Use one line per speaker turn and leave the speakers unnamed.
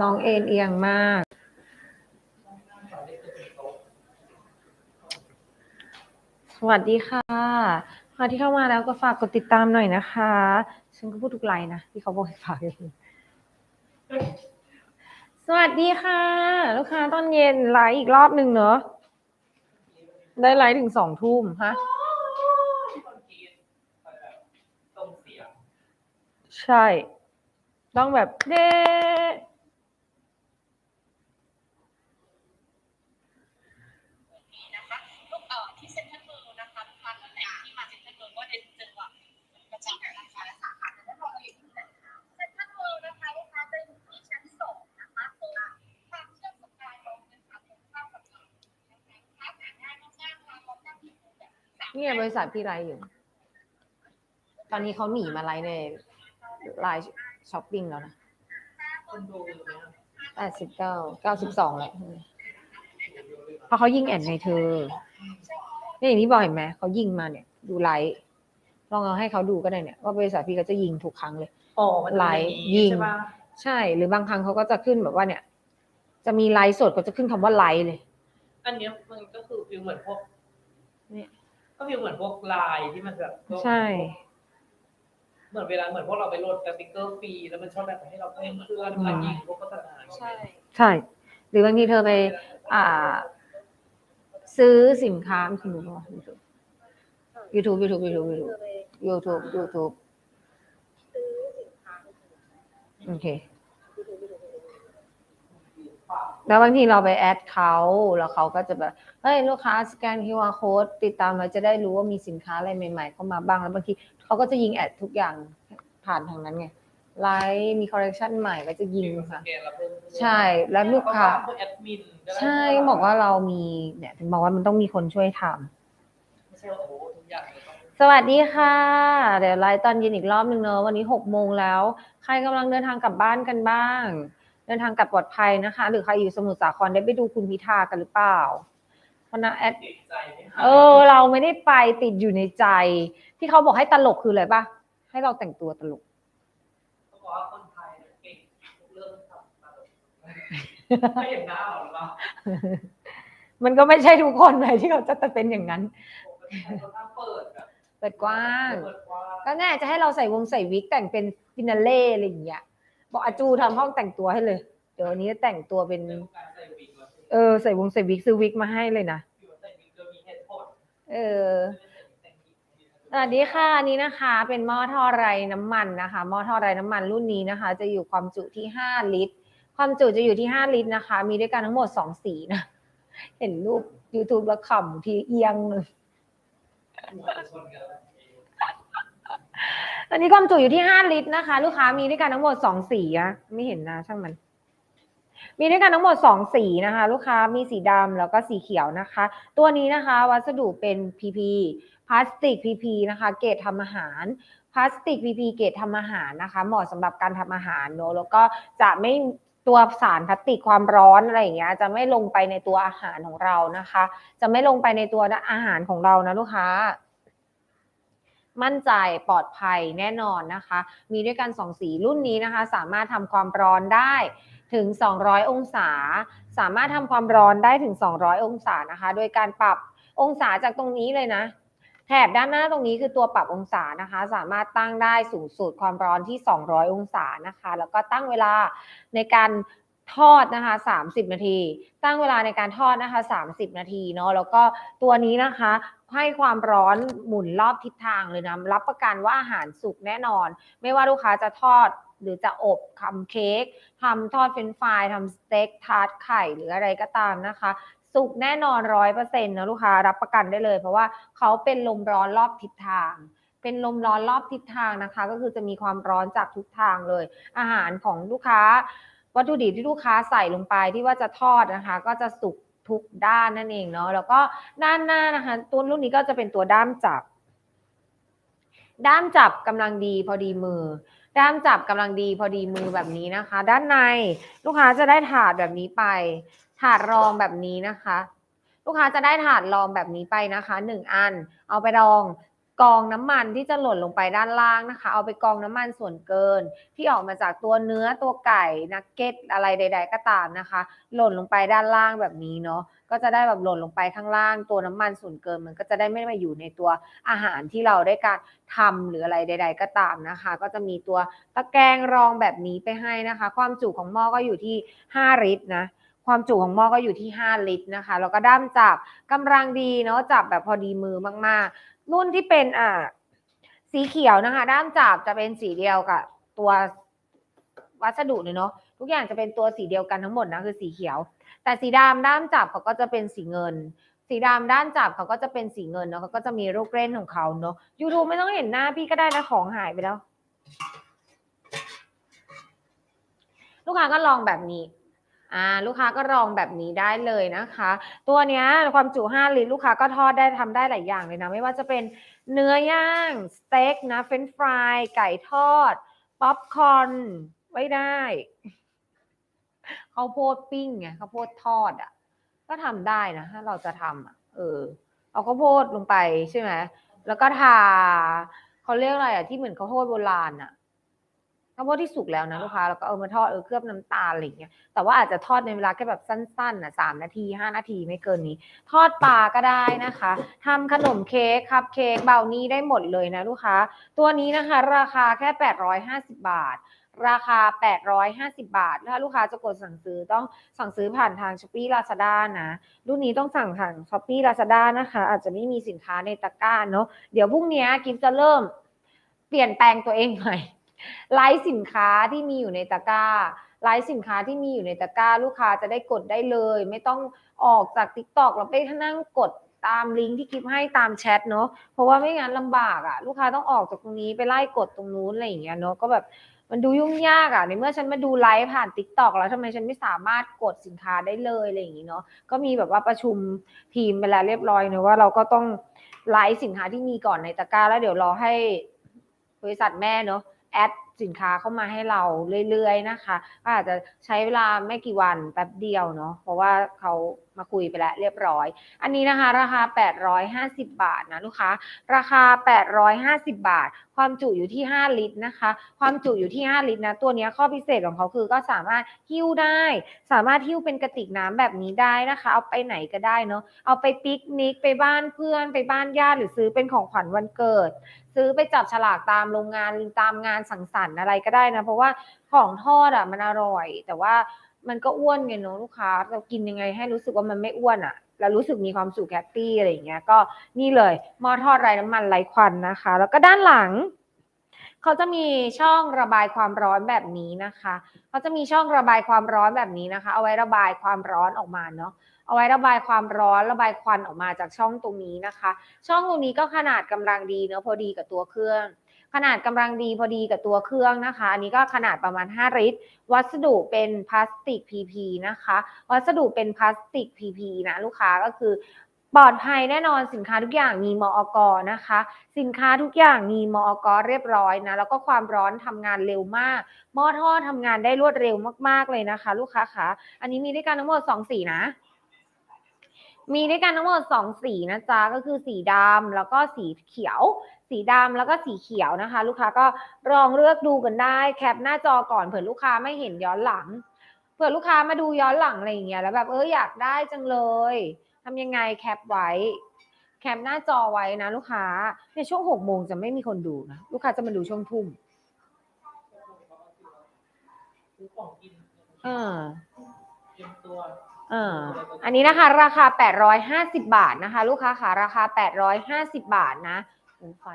น้องเอ็นเอียงมาก สวัสดีค่ะใครที่เข้ามาแล้วก็ฝากกดติดตามหน่อยนะคะ ฉันก็พูดทุกไลน์นะที่เขาบอกให้ฝากเลยสวัสดีค่ะ ลูกค้าตอนเย็นไลฟ์อีกรอบหนึ่งเนอะได้ไลฟ์ถึงสองทุ่มฮะใช่ ต้องแบบเด้
นะคะลูกเอ่อที่เซ็นท่ามือนะคะลูกนั่นที่มาเซ็นทรัลเวิลด์ก็เดินเจอว่าประจำนะคะและสาขาแล้วเราอยู่ที่ไหนคะเซ็นทรัลเวิลด์นะคะลูกค้าจะอยู่ที่ชั้นสองนะคะตรงทางเชื่อมสกายลงนะคะตรงข้ามกับริ
ษัทพี่ไลฟ์อยู่ ตอนนี้เขาหนีมาไลฟ์ใน ไลน์ช้อปปิ้งแล้วนะ
คนดูอยู่ไหม
แปดสิบเก้าเก้าสิบสองแหละเพราะเขายิงแอดไงเธอเนี่ยอย่างที่บอกเห็นไหมเขายิงมาเนี่ย ดูไลฟ์ลองเอาให้เขาดูก็ได้เนี่ยว่าบริษัทพี่เขาจะยิงทุกครั้งเลย
อ๋อมัน
ไลฟ์ยิง
ใช่ปะ
ใช่ หรือบางครั้งเขาก็จะขึ้นแบบว่าเนี่ย จะมีไลฟ์สดก็จะขึ้นคำว่าไลฟ์เลย
อันเนี้ยมันก็คือฟิลเหมือนพวก
เนี่ย
ก็ฟิลเหมือนพวกไลน์ที่มันแบบพวก
ใช่
เหมือนเวลาเหมือนพวกเราไปโหลดสติ๊กเกอร์ฟรีแล้วมันชอบแบบให้เราเพิ่มเพื่อนมายิงพวกโฆษณา
ใช่ หรือบางทีเธอไป อ่า ซื้อสินค้าคุณรู้ป่ะ YouTube YouTube YouTube YouTube YouTube YouTube โอเค แล้วบางทีเราไปแอดเขาแล้วเขาก็จะแบบ เฮ้ย ลูกค้าสแกน QR code ติดตามเราจะได้รู้ว่ามีสินค้าอะไรใหม่ ๆ เข้ามาบ้าง แล้วบางทีเขาก็จะยิงแอดทุกอย่างผ่านทางนั้นไง ไลฟ์มีคอลเลคชันใหม่ก็จะยิง
ส
ค่ะ
แกนแล้วเพิ่มเพื่อน
ใช่ แล้วลูกค้า
พวกแอดมินก็ได้
ใช่บอกว่าเรามีเนี่ยถึงบอกว่ามันต้องมีคนช่วยทำ
ไม่ใช่ว่าโอ้โหทุกอย่างเลยต้อง
สวัสดีค่ะ เดี๋ยวไลฟ์ตอนเย็นอีกรอบหนึ่งเนอะวันนี้หกโมงแล้ว ใครกำลังเดินทางกลับบ้านกันบ้าง เดินทางกลับปลอดภัยนะคะ หรือใครอยู่สมุทรสาครได้ไปดูคุณพิธากันหรือเปล่าเพราะนะแอด
ติดใจไหมคะ
เออ เราไม่ได้ไปติดอยู่ในใจ ที่เขาบอกให้ตลกคืออะไรปะให้เราแต่งตัวตลก
เขาบอกว่าคนไทยเนี่ยเก่งทุกเรื่องทำตลกไม่เห็นหน้าเราหรือเปล่า
มันก็ไม่ใช่ทุกคนเลยที่เขาจะเป็นอย่างนั้น
ปกติคนถ้าเปิดแบบ
เปิดกว้าง
เปิดกว้าง
ก็แน่จะให้เราใส่วงใส่วิกแต่งเป็นฟินาเล่อะไรอย่างเงี้ย บอกอาจูทำห้องแต่งตัวให้เลย เดี๋ยววันนี้จะแต่งตัวเป็น
เรื่องการใส่วิกแล้ว
เออใส่วงใส่วิกซื้อวิกมาให้เลยนะ
อยู่ใส่วิกโดยมีเหตุผล
เออสวัสดีค่ะอันนี้นะคะ เป็นหม้อทอดไร้น้ำมันนะคะหม้อทอดไร้น้ำมันรุ่นนี้นะคะ จะอยู่ความจุที่5ลิตร ความจุจะอยู่ที่5ลิตรนะคะ มีด้วยกันทั้งหมด2สีนะเห็นรูป YouTube แล้วขำทีเอียงเลย อันนี้ความจุอยู่ที่5ลิตรนะคะ ลูกค้ามีด้วยกันทั้งหมด2สีอะไม่เห็นนะช่างมัน มีด้วยกันทั้งหมด2สีนะคะ ลูกค้ามีสีดำแล้วก็สีเขียวนะคะ ตัวนี้นะคะ วัสดุเป็น PP พลาสติก PP นะคะ เกรดทำอาหารพลาสติก PP เกรดทำอาหารนะคะ เหมาะสำหรับการทำอาหารเนอะแล้วก็จะไม่ตัวสารพลาสติกความร้อนอะไรอย่างเงี้ยจะไม่ลงไปในตัวอาหารของเรานะคะ จะไม่ลงไปในตัวอาหารของเรานะลูกค้า มั่นใจปลอดภัยแน่นอนนะคะ มีด้วยกันสองสีรุ่นนี้นะคะ สามารถทำความร้อนได้ถึง 200 องศา สามารถทำความร้อนได้ถึง 200 องศานะคะ โดยการปรับองศาจากตรงนี้เลยนะ แถบด้านหน้าตรงนี้คือตัวปรับองศานะคะ สามารถตั้งได้สูงสุดความร้อนที่ 200 องศานะคะ แล้วก็ตั้งเวลาในการทอดนะคะ 30 นาที ตั้งเวลาในการทอดนะคะ 30 นาทีเนาะแล้วก็ตัวนี้นะคะ ให้ความร้อนหมุนรอบทิศทางเลยนะรับประกันว่าอาหารสุกแน่นอน ไม่ว่าลูกค้าจะทอดหรือจะอบทำเค้กทำทอดเฟรนฟรายทำสเต็กทาร์ตไข่หรืออะไรก็ตามนะคะ สุกแน่นอนร้อยเปอร์เซ็นต์นะลูกค้ารับประกันได้เลย เพราะว่าเขาเป็นลมร้อนรอบทิศทาง เป็นลมร้อนรอบทิศทางนะคะ ก็คือจะมีความร้อนจากทุกทางเลย อาหารของลูกค้า วัตถุดิบที่ลูกค้าใส่ลงไปที่ว่าจะทอดนะคะ ก็จะสุก ทุกด้านนั่นเองเนาะแล้วก็ด้านหน้านะคะตัวรุ่นนี้ก็จะเป็นตัวด้ามจับ ด้ามจับกำลังดีพอดีมือ ด้ามจับกำลังดีพอดีมือแบบนี้นะคะ ด้านในลูกค้าจะได้ถาดแบบนี้ไป ถาดรองแบบนี้นะคะ ลูกค้าจะได้ถาดรองแบบนี้ไปนะคะหนึ่งอัน เอาไปรอง กองน้ำมันที่จะหล่นลงไปด้านล่างนะคะ เอาไปกองน้ำมันส่วนเกิน ที่ออกมาจากตัวเนื้อตัวไก่นักเก็ตอะไรใด ๆ ก็ตามนะคะ หล่นลงไปด้านล่างแบบนี้เนาะก็จะได้แบบหล่นลงไปข้างล่าง ตัวน้ำมันส่วนเกิน มันก็จะได้ไม่มาอยู่ในตัวอาหารที่เราได้การทำหรืออะไรใด ๆ ก็ตามนะคะ ก็จะมีตัวตะแกรงรองแบบนี้ไปให้นะคะ ความจุของหม้อก็อยู่ที่ 5 ลิตรนะความจุของหม้อก็อยู่ที่ 5 ลิตรนะคะ แล้วก็ด้ามจับกำลังดีเนาะจับแบบพอดีมือมากๆ รุ่นที่เป็นอ่าสีเขียวนะคะ ด้ามจับจะเป็นสีเดียวกับตัววัสดุเลยเนาะทุกอย่างจะเป็นตัวสีเดียวกันทั้งหมดนะคือสีเขียว แต่สีดำด้ามจับเขาก็จะเป็นสีเงิน สีดำด้านจับเขาก็จะเป็นสีเงินเนาะเขาก็จะมีลูกเล่นของเขาเนาะยูทูไม่ต้องเห็นหน้าพี่ก็ได้นะของหายไปแล้ว ลูกค้าก็ลองแบบนี้ อ่าลูกค้าก็ลองแบบนี้ได้เลยนะคะ ตัวเนี้ยความจุ5ลิตรลูกค้าก็ทอดได้ทำได้หลายอย่างเลยนะ ไม่ว่าจะเป็นเนื้อย่างสเต็กนะเฟรนช์ฟรายไก่ทอด ป๊อปคอร์นไว้ได้ข้าวโพดปิ้งไงข้าวโพดทอดอะ ก็ทำได้นะถ้าเราจะทำอะเออ เอาข้าวโพดลงไปใช่ไหมแล้วก็ทาเขาเรียกอะไรอะที่เหมือนข้าวโพดโบราณอะ ข้าวโพดที่สุกแล้วนะลูกค้าแล้วก็เอามาทอดเออเคลือบน้ำตาลอะไรอย่างเงี้ยแต่ว่าอาจจะทอดในเวลาแค่แบบสั้นๆนะสามนาทีห้านาทีไม่เกินนี้ ทอดปลาก็ได้นะคะทำขนมเค้กคัพเค้กเบลนี่ได้หมดเลยนะลูกค้า ตัวนี้นะคะ ราคาแค่ 850 บาทราคา 850 บาท ถ้าลูกค้าจะกดสั่งซื้อต้องสั่งซื้อผ่านทาง s h อ p e e Lazada นะ รุ่นนี้ต้องสั่งทาง s h อ p e e Lazada นะคะ อาจจะไม่มีสินค้าในตะกร้าเนาะ เดี๋ยวพรุ่งนี้กิฟจะเริ่มเปลี่ยนแปลงตัวเองใหม่ ไลฟ์สินค้าที่มีอยู่ในตะกร้าไลฟ์สินค้าที่มีอยู่ในตะกร้าลูกค้าจะได้กดได้เลย ไม่ต้องออกจาก t ิ k t o k แล้วไปนั่งกดตามลิงก์ที่คลิปให้ตามแชทเนาะเพราะว่าไม่งั้นลำบากอะ่ะ ลูกค้าต้องออกจากตรงนี้ไปไล่กดตรงนู้นอะไรอย่างเงี้ยเนาะก็แบบมันดูยุ่งยากอะ่ะในเมื่อฉันมาดูไลฟ์ผ่าน t ิ k t o k แล้วทำไมฉันไม่สามารถกดสินค้าได้เลยอะไรอย่างงี้เนาะก็มีแบบว่าประชุมทีมไปแล้วเรียบร้อยเนอะว่าเราก็ต้องไลฟ์สินค้าที่มีก่อนในตะกร้าแล้วเดี๋ยวรอให้บริษัทแม่เนาะ แอดสินค้าเข้ามาให้เราเรื่อยๆนะคะ ก็อาจจะใช้เวลาไม่กี่วันแป๊บเดียวเนาะเพราะว่าเขา มาคุยไปแล้วเรียบร้อย อันนี้นะคะ ราคา 850 บาทนะลูกค้า ราคา 850 บาท ความจุอยู่ที่ 5 ลิตรนะคะ ความจุอยู่ที่ 5 ลิตรนะ ตัวนี้ข้อพิเศษของเขาคือก็สามารถหิ้วได้ สามารถหิ้วเป็นกระติกน้ำแบบนี้ได้นะคะ เอาไปไหนก็ได้เนาะ เอาไปปิกนิกไปบ้านเพื่อน ไปบ้านญาติหรือซื้อเป็นของขวัญวันเกิด ซื้อไปจับฉลากตามโรงงานตามงานสังสรรค์อะไรก็ได้นะ เพราะว่าของทอดอะมันอร่อย แต่ว่า มันก็อ้วนไงเนาะลูกค้า เรากินยังไงให้รู้สึกว่ามันไม่อ้วนอะแล้วรู้สึกมีความสุขแฮปปี้อะไรอย่างเงี้ย ก็นี่เลยหม้อทอดไร้น้ำมันไร้ควันนะคะ แล้วก็ด้านหลังเขาจะมีช่องระบายความร้อนแบบนี้นะคะเขาจะมีช่องระบายความร้อนแบบนี้นะคะ เอาไว้ระบายความร้อนออกมาเนาะเอาไว้ระบายความร้อนระบายควันออกมาจากช่องตรงนี้นะคะ ช่องตรงนี้ก็ขนาดกำลังดีเนาะพอดีกับตัวเครื่อง ขนาดกำลังดีพอดีกับตัวเครื่องนะคะ อันนี้ก็ขนาดประมาณ 5 ลิตร วัสดุเป็นพลาสติก PP นะคะ วัสดุเป็นพลาสติก PP นะลูกค้าก็คือปลอดภัยแน่นอนสินค้าทุกอย่างมีมอกนะคะ สินค้าทุกอย่างมีมอกเรียบร้อยนะแล้วก็ความร้อนทำงานเร็วมากหม้อทอดทำงานได้รวดเร็วมากๆเลยนะคะ ลูกค้าคะอันนี้มีด้วยกันทั้งหมด2สีนะมีด้วยกันทั้งหมดสองสีนะจ๊ะก็คือสีดำแล้วก็สีเขียว สีดำแล้วก็สีเขียวนะคะ ลูกค้าก็ลองเลือกดูกันได้แคปหน้าจอก่อนเผื่อลูกค้าไม่เห็นย้อนหลังเผื่อลูกค้ามาดูย้อนหลังอะไรอย่างเงี้ยแล้วแบบเอออยากได้จังเลยทำยังไงแคปไว้ แคปหน้าจอไว้นะลูกค้าในช่วงหกโมงจะไม่มีคนดูนะลูกค้าจะมาดูช่วงทุ่ม
อของกิน
เออ
เตรียมตัว
เอออันนี้นะคะ ราคา 850 บาทนะคะ ลูกค้าค่ะราคา 850 บาทนะ โอ้ไฟ